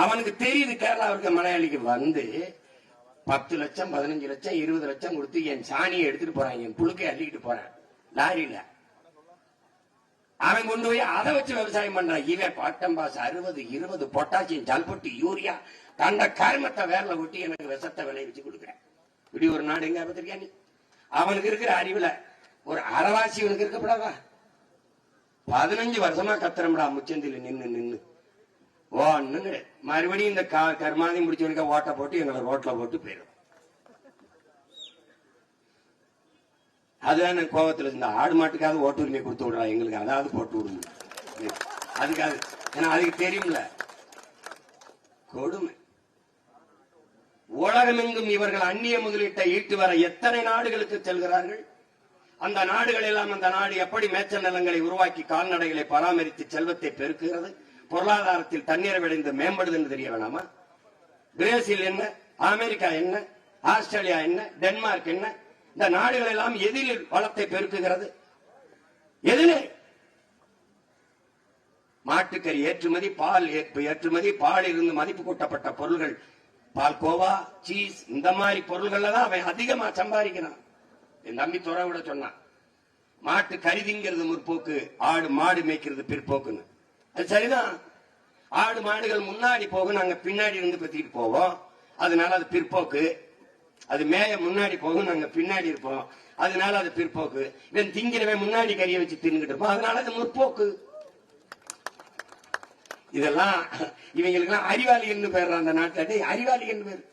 அவனுக்கு தெரியுது கேரளாவுக்கு மலையாளிக்கு வந்து பத்து லட்சம் பதினஞ்சு லட்சம் இருபது லட்சம் கொடுத்து என் சாணியை எடுத்துட்டு போறான் என் புழுக்கை அள்ளிக்கிட்டு போறான். லாரியில. அவன் கொண்டு போய் அதை வச்சு விவசாயம் பண்றான். இவன் பாட்டம் பாஸ் அறுபது இருபது பொட்டாசியம் ஜல்பொட்டு யூரியா கண்ட கருமத்தை வேர்ல ஒட்டி எனக்கு விஷத்தை விளைவிச்சு கொடுக்குறேன். இப்படி ஒரு நாடு எங்க பார்த்திருக்கியா நீ? அவனுக்கு இருக்கிற அறிவுல ஒரு அறவாசி இவனுக்கு இருக்கப்படாதா பதினஞ்சு வருஷமா கத்துறோம்டா முச்சந்தில நின்னு நின்னு. ஒண்ணும் மறுபடியும் இந்த கர்மாதி முடிச்சவனுக்கு ஓட்ட போட்டு எங்களை ரோட்ல போட்டு போயிடும். அதுதான் எனக்கு இருந்த ஆடு மாட்டுக்காவது ஓட்டு உரிமை கொடுத்து விடுறா எங்களுக்கு அதாவது போட்டு விடுங்க அதுக்காக. ஏன்னா அதுக்கு தெரியும்ல. கொடுமை. உலகமெங்கும் இவர்கள் அந்நிய முதலீட்டை ஈட்டு வர எத்தனை நாடுகளுக்கு செல்கிறார்கள்? அந்த நாடுகள் எல்லாம் அந்த நாடு எப்படி மேச்சல் நிலங்களை உருவாக்கி கால்நடைகளை பராமரித்து செல்வத்தை பெருக்குகிறது? பொருளாதாரத்தில் தண்ணீரை விளைந்து மேம்படுது என்று தெரிய வேணாமா? பிரேசில் என்ன? அமெரிக்கா என்ன? ஆஸ்திரேலியா என்ன? டென்மார்க் என்ன? இந்த நாடுகள் எல்லாம் எதில் வளத்தை பெருக்குகிறது. எதிலே மாட்டுக்கறி ஏற்றுமதி பால் ஏற்றுமதி பால் இருந்து மதிப்பு கூட்டப்பட்ட பொருள்கள் பால்கோவா சீஸ் இந்த மாதிரி பொருள்கள்ல தான் அவன் அதிகமா சம்பாதிக்கிறான். என் தம்பி துறை விட சொன்னான் மாட்டு கருதிங்கிறது முற்போக்கு ஆடு மாடு மேய்க்கிறது பிற்போக்குன்னு. அது சரிதான். ஆடு மாடுகள் முன்னாடி போகும் நாங்க பின்னாடி இருந்து பத்திட்டு போவோம். அதனால அது பிற்போக்கு. அது மேய முன்னாடி போகும் நாங்க பின்னாடி இருப்போம். அதனால அது பிற்போக்கு. இவன் திங்கிறவன் முன்னாடி கறியை வச்சு தின்னுகிட்டு இருப்போம் அதனால அது முற்போக்கு. இதெல்லாம் இவங்களுக்கு எல்லாம் அறிவாளிகள்னு பேர் அந்த நாட்டுல. அறிவாளிகள் பேர்.